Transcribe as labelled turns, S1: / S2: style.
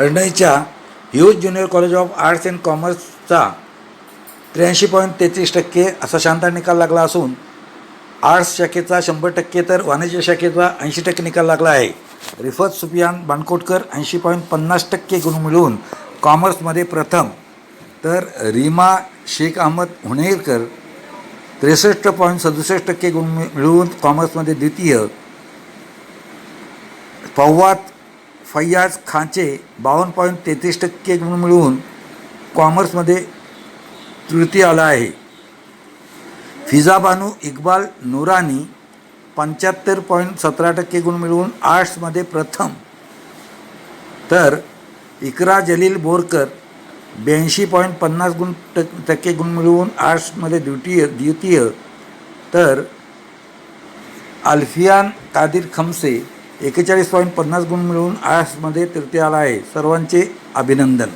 S1: अर्णईच्या Hughes junior college of arts and कॉमर्सचा त्र्याऐंशी point तेहतीस टक्के असा शानदार निकाल लागला असून आर्ट्स शाखेचा शंभर टक्के तर वाणिज्य शाखेचा ऐंशी टक्के निकाल लागला आहे. रिफत सुफियान बाणकोटकर ऐंशी पॉईंट पन्नास टक्के गुण मिळवून कॉमर्समध्ये प्रथम तर रीमा शेख अहमद हुणेरकर त्रेसष्ट पॉईंट सदुसष्ट टक्के गुण मिळवून कॉमर्समध्ये द्वितीय पव्वात फैयाज खानचे बावन्न पॉईंट तेहतीस टक्के गुण मिळवून कॉमर्समध्ये तृतीय आला आहे. फिजाबानू इक्बाल नुरानी पंच्याहत्तर पॉईंट सतरा टक्के गुण मिळवून आर्ट्समध्ये प्रथम. तर इकरा जलील बोरकर ब्याऐंशी पॉईंट पन्नास गुण टक टक्के गुण मिळवून आर्ट्समध्ये द्वितीय द्वितीय. तर अल्फियान कादिर खमसे एकेचाळीस पॉईंट पन्नास गुण मिळवून आर्ट्समध्ये तृतीय आला आहे. सर्वांचे अभिनंदन.